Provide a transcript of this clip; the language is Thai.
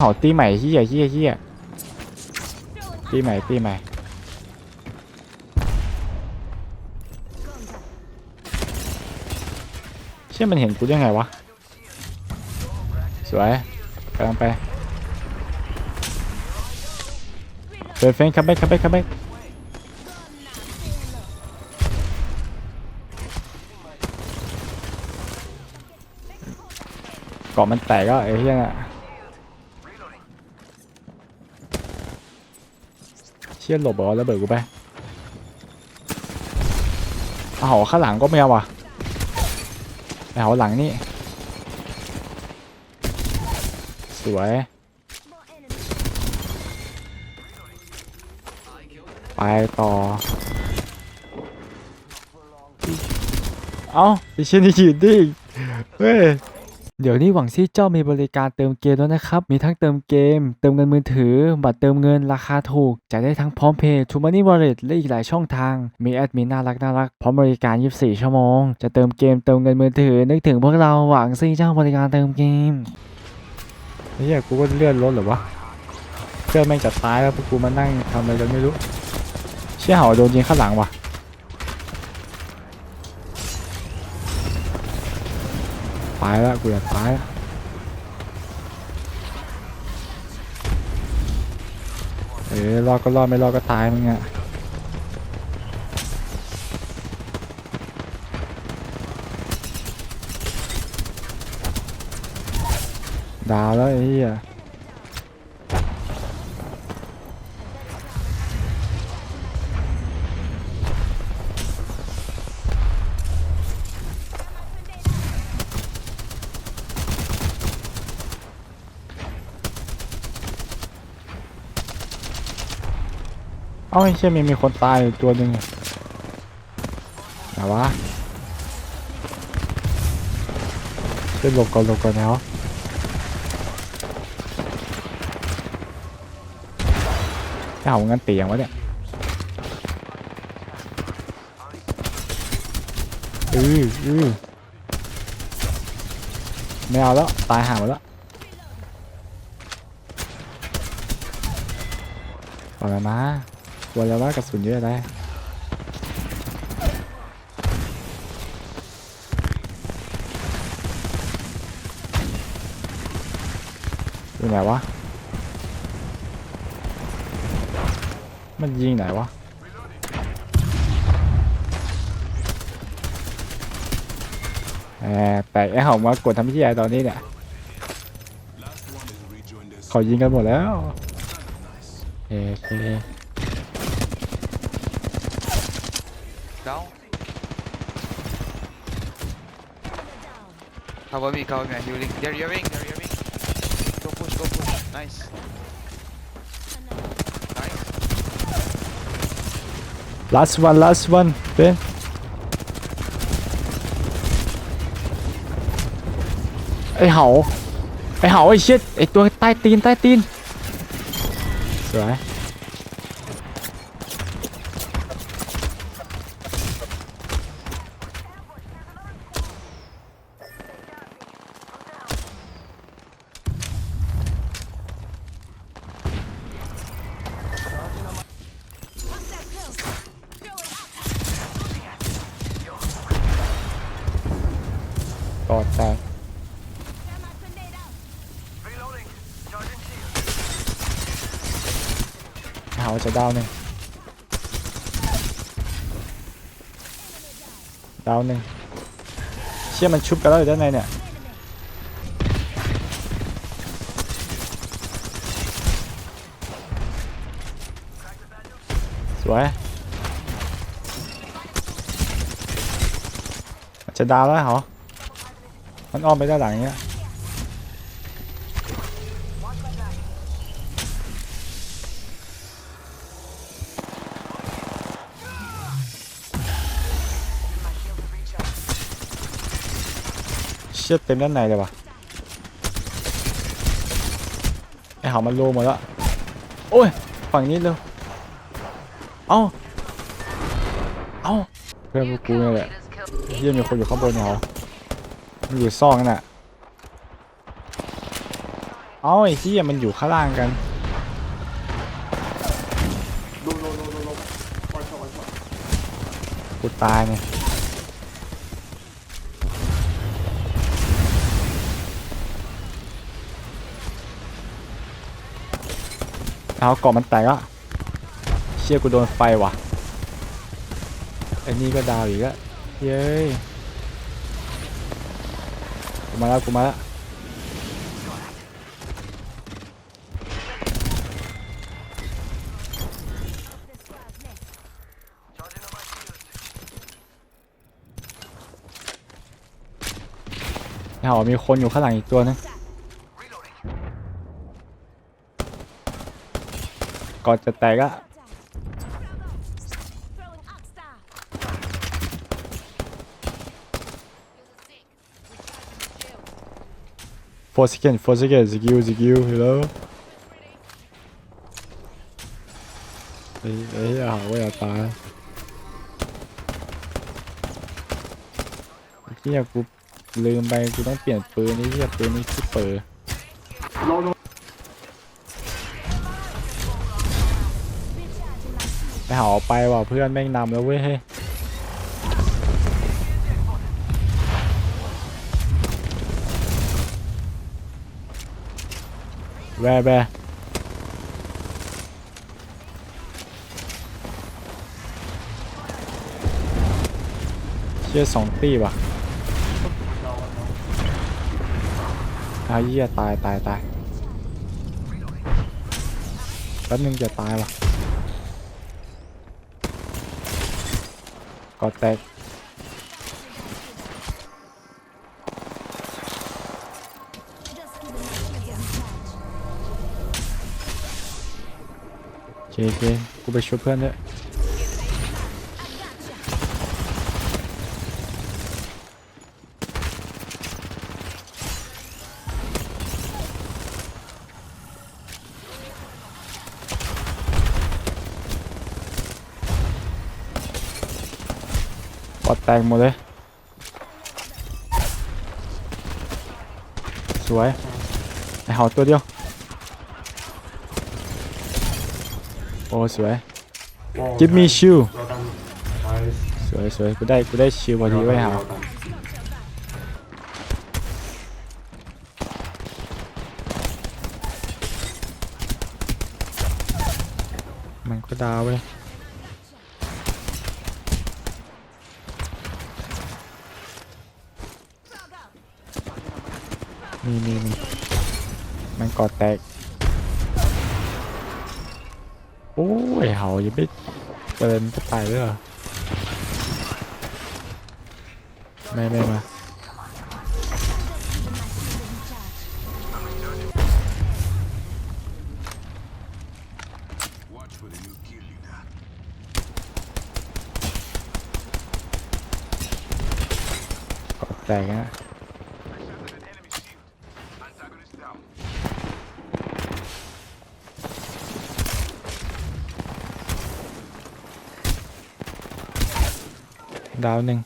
เผาตีใหม่เฮียเฮียเฮียตีใหม่ตีใหม่เชื่อมันเห็นกูได้ไงวะ สวยกำลังไปเปิดเฟนคัมแบ็คคัมแบ็คคัมแบ็คเกาะมันแตกก็ไอ้เหี้ยน่ะเชี่ยหลบเหรอแล้วเบิดกูไปเอาหอข้างหลังก็ไม่เอาว่ะไปหอหลังนี่ สวย ไปต่อ เอาไอเช่นนี่ยืนดิเฮ้ย เดี๋ยวนี้หวังซี่เจ้ามีบริการเติมเกมแล้วนะครับ มีทั้งเติมเกม เติมเงินมือถือ บัตรเติมเงินราคาถูกจ่ายได้ทั้งพร้อมเพย์ทูมันนี่วอลเล็ตและอีกหลายช่องทาง มีแอดมินน่ารักน่ารักพร้อมบริการ 24 ชั่วโมง จะเติมเกมเติมเงินมือถือ นึกถึงพวกเราหวังซี่เจ้าบริการเติมเกมเฮียกูก็เลื่อนรถหรอวะเพื่อนแม่งจะตายแล้วพวกกูมานั่งทำอะไรกันไม่รู้ เชี่ยเหาโดนยิงข้างหลังว่ะ ตายแล้วกูอยากตายแล้วเออรอดก็รอดไม่รอดก็ตายมึงอะดาวแล้วไอ้เหี้ย เอ้าไอ้เชี่ยมีมีคนตายอยู่ตัวหนึ่งอะไหนวะเช่วยหลบก่อนหลบก่อนแล้วจะเอางั้นเตียงวะเนี่ยอืออือไม่เอาแล้ว ตายห่าหมดแล้วปล่อยมันมา ลัวแล้วว่ากระสุนเยอะเลยอยู่ไหนวะ มันยิงไหนวะแหมแต่ไอ้หอมมากดทำที่ใหญ่ตอนนี้เนี่ย เขายิงกันหมดแล้ว เอเค Down. Cover me, cover me, I'm healing. They're healing, they're healing. Go push, go push. Nice. Nice. last one last one เป็นไอเหาไอเหา อดไอตัวใต้ตีนใต้ตีนสวยกอดแตกเหาจะดาวหนึ่งดาวหนึ่งเชี่ยมันชุบกันแล้วอยู่ด้านในเนี่ยสวยจะดาวแล้วเหรอ มันอ้อมไปด้านหลังเนี้ยเชือดเต็มด้านในเลยวะไอเหามันโลหมดแล้ว โอ้ย ฝั่งนี้เร็ว เอ้า เอ้า เพื่อนพวกกูนี่แหละเฮียมีคนอยู่ข้างบนเนี่ยเหรอ มันอยู่ซ่องนั่นน่ะเอ้าไอ้ที่มันอยู่ข้างล่างกัน ดูดูดูดูดูปล่อยช็อตปล่อยช็อตกูตายเนี่ยเอาเกาะมันแตกอะเชี่ยกูโดนไฟว่ะไอ้นี่ก็ดาวอีกแล้วเย้ มาแล้วกูมาแล้วเอามีคนอยู่ข้างหลังอีกตัวนึงก่อนจะแตกอะ 4 second, 4 second, Ziggyu, Ziggyu, hello ไอ้ไอ้เหี้ยาว่าอยาตายอ้เหี้ยกูลืมไปกูต้องเปลี่ยนปืนที่เหี้ยปืนนี่ที่เปิดไปหาอไปว่ะเพื่อนแม่งนำแล้วเว้ย แวะแวะเชี่ยสองตีว่ะอาเยี่ยตายตายตายแป๊บนึงจะตายว่ะกอแตก เคโอเคกูไปช่วยเพื่อนด้วยกอแตกหมดเลย สวยไอเห่าตัวเดียว โอ้สวย Give me shield เราดันไปสวยสวยกูได้กูได้ชิวพอดีไว้หามันก็ดาวเว้ยนี่นี่นี่มันกอดแตก โอ้ยเห่ายังไม่เกินจะตายเลยเหรอไม่ไม่มากดแตกนะ ดาวหนึ่ง